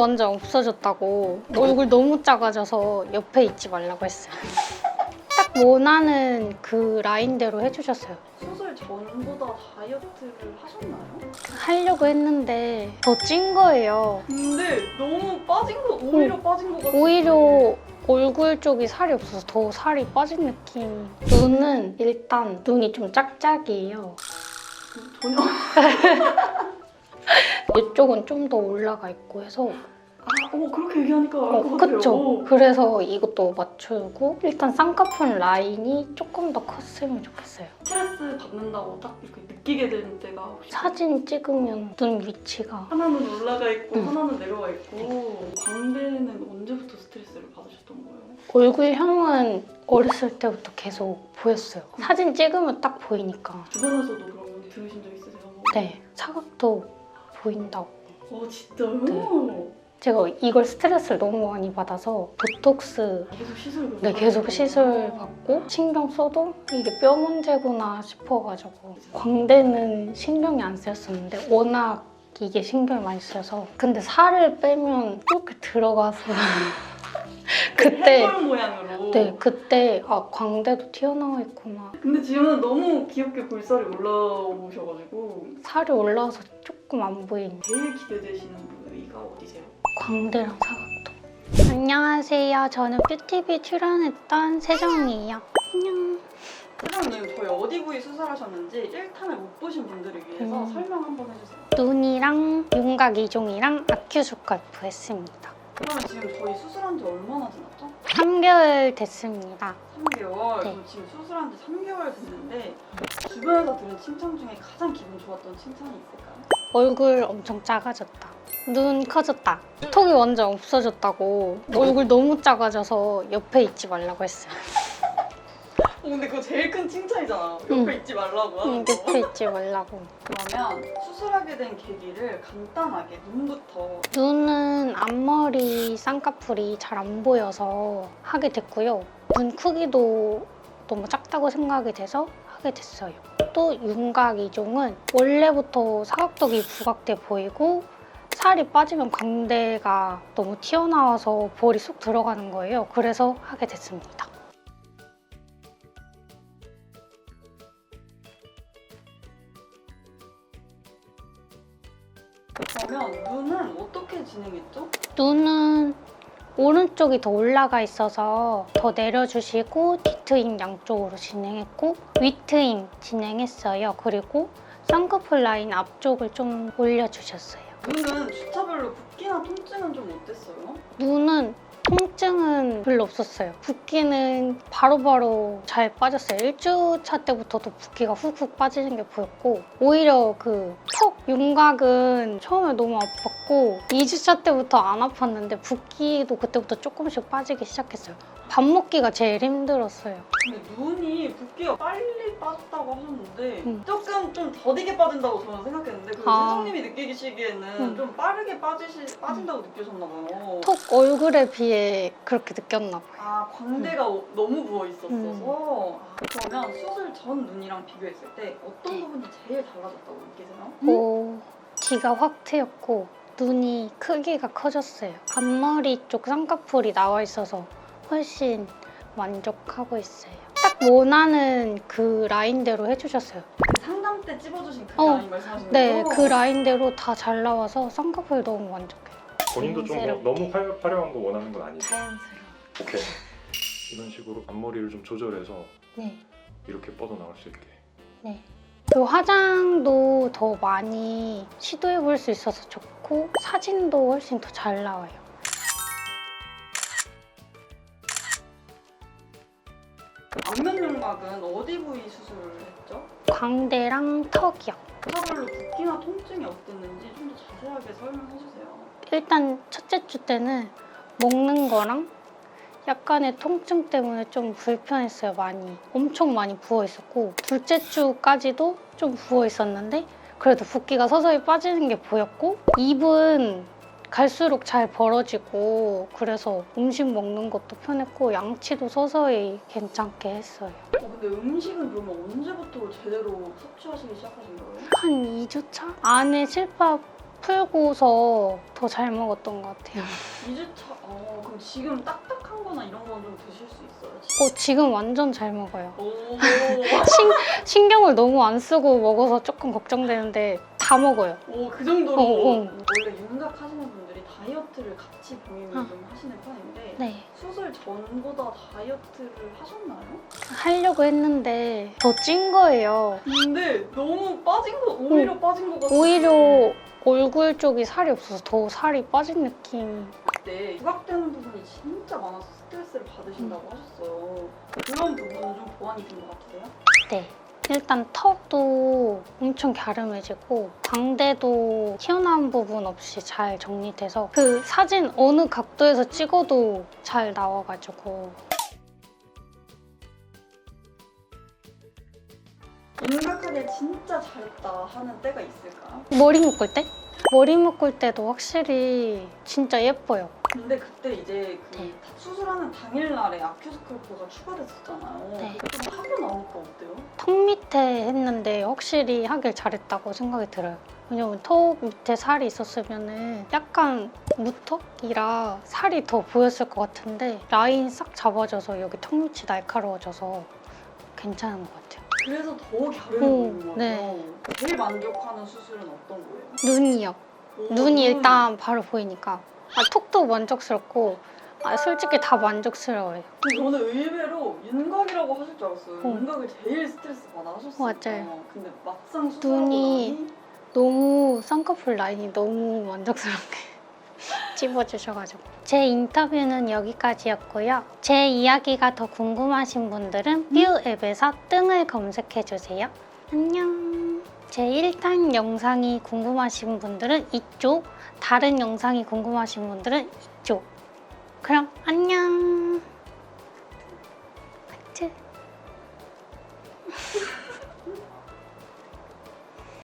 완전 없어졌다고 얼굴 너무 작아져서 옆에 있지 말라고 했어요. 딱 원하는 그 라인대로 해주셨어요. 수술 전보다 다이어트를 하셨나요? 하려고 했는데 더 찐 거예요. 근데 너무 빠진 거 오히려 빠진 것 같아요. 오히려 얼굴 쪽이 살이 없어서 더 살이 빠진 느낌. 눈은 일단 눈이 좀 짝짝이에요. 전혀 이쪽은 좀 더 올라가 있고 해서 아, 어 그렇게 얘기하니까 알 어, 것 같아요. 그쵸. 그래서 이것도 맞추고 일단 쌍꺼풀 라인이 조금 더 컸으면 좋겠어요. 스트레스 받는다고 딱 이렇게 느끼게 되는 때가 혹시 사진 찍으면 눈 위치가 하나는 올라가 있고 응. 하나는 내려가 있고 광대는 언제부터 스트레스를 받으셨던 거예요? 얼굴형은 어렸을 때부터 계속 보였어요. 사진 찍으면 딱 보이니까. 주변에서도 그런 거 들으신 적 있으세요? 네, 사각도 보인다고. 어 진짜요? 네. 제가 이걸 스트레스를 너무 많이 받아서 보톡스 계속 시술 네, 계속 시술 받고 신경 써도 이게 뼈 문제구나 싶어가지고 광대는 신경이 안 쓰였었는데 워낙 이게 신경이 많이 쓰여서 근데 살을 빼면 이렇게 들어가서 그때 모양으로. 네 그때 아 광대도 튀어나와 있구나. 근데 지금은 너무 귀엽게 볼살이 올라오셔가지고. 살이 올라와서 조금 안 보이네. 제일 기대되시는 부위가 어디세요? 광대랑 사각도. 안녕하세요. 저는 뷰티비 출연했던 세정이에요. 안녕. 사장님 저희 어디 부위 수술하셨는지 1탄을 못 보신 분들을 위해서 음. 설명 한번 해주세요. 눈이랑 윤곽 이종이랑 아큐 스컬프 했습니다 그러면 지금 저희 수술한 지 얼마나 지났죠? 3개월 됐습니다 3개월 네. 저 지금 수술한 지 3개월 됐는데 주변에서 들은 칭찬 중에 가장 기분 좋았던 칭찬이 있을까요? 얼굴 엄청 작아졌다 눈 커졌다 턱이 완전 없어졌다고 얼굴 너무 작아져서 옆에 있지 말라고 했어요 어, 근데 그거 제일 큰 칭찬이잖아 옆에 응. 있지 말라고 응, 하는 거 옆에 있지 말라고 그러면 수술하게 된 계기를 간단하게 눈부터 눈은 앞머리 쌍꺼풀이 잘 안 보여서 하게 됐고요. 눈 크기도 너무 작다고 생각이 돼서 하게 됐어요. 또 윤곽 이종은 원래부터 사각턱이 부각돼 보이고 살이 빠지면 광대가 너무 튀어나와서 볼이 쏙 들어가는 거예요. 그래서 하게 됐습니다. 그러면 눈은 어떻게 진행했죠? 눈은 오른쪽이 더 올라가 있어서 더 내려주시고 뒤트임 양쪽으로 진행했고 위트임 진행했어요. 그리고 쌍꺼풀 라인 앞쪽을 좀 올려주셨어요. 눈은 주차별로 붓기나 통증은 좀 어땠어요? 눈은 통증은 별로 없었어요. 붓기는 바로바로 잘 빠졌어요. 1주차 때부터도 붓기가 훅훅 빠지는 게 보였고 오히려 그 턱 윤곽은 처음에 너무 아팠고 2주차 때부터 안 아팠는데 붓기도 그때부터 조금씩 빠지기 시작했어요. 밥 먹기가 제일 힘들었어요. 근데 눈이 붓기가 빨리 빠졌다고 하셨는데 음. 조금 좀 더디게 빠진다고 저는 생각했는데 그 아. 세정님이 느끼시기에는 음. 좀 빠르게 빠지시, 빠진다고 느끼셨나 봐요. 턱 얼굴에 비해 그렇게 느꼈나 봐요. 아 광대가 오- 너무 부어 있었어서 음. 아, 그러면 수술 전 눈이랑 비교했을 때 어떤 네. 부분이 제일 달라졌다고 느끼세요? 오, 뒤가 확 트였고 눈이 크기가 커졌어요. 앞머리 쪽 쌍꺼풀이 나와 있어서 훨씬 만족하고 있어요. 딱 원하는 그 라인대로 해주셨어요. 그 상담 때 찝어주신 그 어. 라인 말씀하시는 네, 거죠? 그 라인대로 다 잘 나와서 쌍꺼풀 너무 만족해요. 본인도 좀. 뭐 너무 화려, 화려한 거 원하는 건 아니죠? 자연스러워. 오케이 이런 식으로 앞머리를 좀 조절해서 네. 이렇게 뻗어 나올 수 있게 그 화장도 더 많이 시도해 볼 수 있어서 좋고 사진도 훨씬 더 잘 나와요. 안면 윤곽은 어디 부위 수술을 했죠? 광대랑 턱이요. 주사별로 붓기나 통증이 어땠는지 좀 더 자세하게 설명해 주세요. 일단 첫째 주 때는 먹는 거랑 약간의 통증 때문에 좀 불편했어요, 많이. 엄청 많이 부어 있었고, 둘째 주까지도 좀 부어 있었는데, 그래도 붓기가 서서히 빠지는 게 보였고, 입은 갈수록 잘 벌어지고, 그래서 음식 먹는 것도 편했고, 양치도 서서히 괜찮게 했어요. 어, 근데 음식은 그러면 언제부터 제대로 섭취하시기 시작하신 거예요? 한 2주 차? 안에 실밥 풀고서 더 잘 먹었던 것 같아요. 2주차, 어, 그럼 지금 딱딱한 거나 이런 건 좀 드실 수 있어요? 어, 지금 완전 잘 먹어요. 오, 신, 신경을 너무 안 쓰고 먹어서 조금 걱정되는데 다 먹어요. 오, 그 정도로. 어, 어. 원래 윤곽 하시는 분들이 다이어트를 같이 어. 좀 하시는 편인데 네. 수술 전보다 다이어트를 하셨나요? 하려고 했는데 더 찐 거예요. 근데 너무 빠진 거, 오히려 빠진 것 같아요. 오히려 얼굴 쪽이 살이 없어서 더 살이 빠진 느낌. 그때 부각되는 부분이 진짜 많아서 스트레스를 받으신다고 하셨어요. 그런 부분은 좀 보완이 된 것 같으세요? 네. 일단 턱도 엄청 갸름해지고 광대도 튀어나온 부분 없이 잘 정리돼서 그 사진 어느 각도에서 찍어도 잘 나와가지고 윤곽하게 진짜 잘했다 하는 때가 있을까요? 머리 묶을 때? 머리 묶을 때도 확실히 진짜 예뻐요. 근데 그때 이제 그 네. 수술하는 당일날에 아큐스컬프가 추가됐었잖아요. 네. 그거 하고 나오니까 어때요? 턱 밑에 했는데 확실히 하길 잘했다고 생각이 들어요. 왜냐면 턱 밑에 살이 있었으면은 약간 무턱이라 살이 더 보였을 것 같은데 라인 싹 잡아줘서 여기 턱 밑이 날카로워져서 괜찮은 것 같아요. 그래서 더 갸름해 오, 보이는 거예요. 네. 제일 만족하는 수술은 어떤 거예요? 눈이요. 오, 눈이 눈. 일단 바로 보이니까 아, 턱도 만족스럽고 아, 솔직히 다 만족스러워요. 근데 저는 의외로 윤곽이라고 하실 줄 알았어요. 어. 윤곽을 제일 스트레스 받아 하셨어요. 맞아요. 근데 막상 눈이 나니 너무 쌍꺼풀 라인이 너무 만족스럽게 찝어주셔가지고 제 인터뷰는 여기까지였고요. 제 이야기가 더 궁금하신 분들은 뷰 앱에서 뜬을 검색해주세요. 안녕. 제 1탄 영상이 궁금하신 분들은 이쪽, 다른 영상이 궁금하신 분들은 이쪽. 그럼 안녕.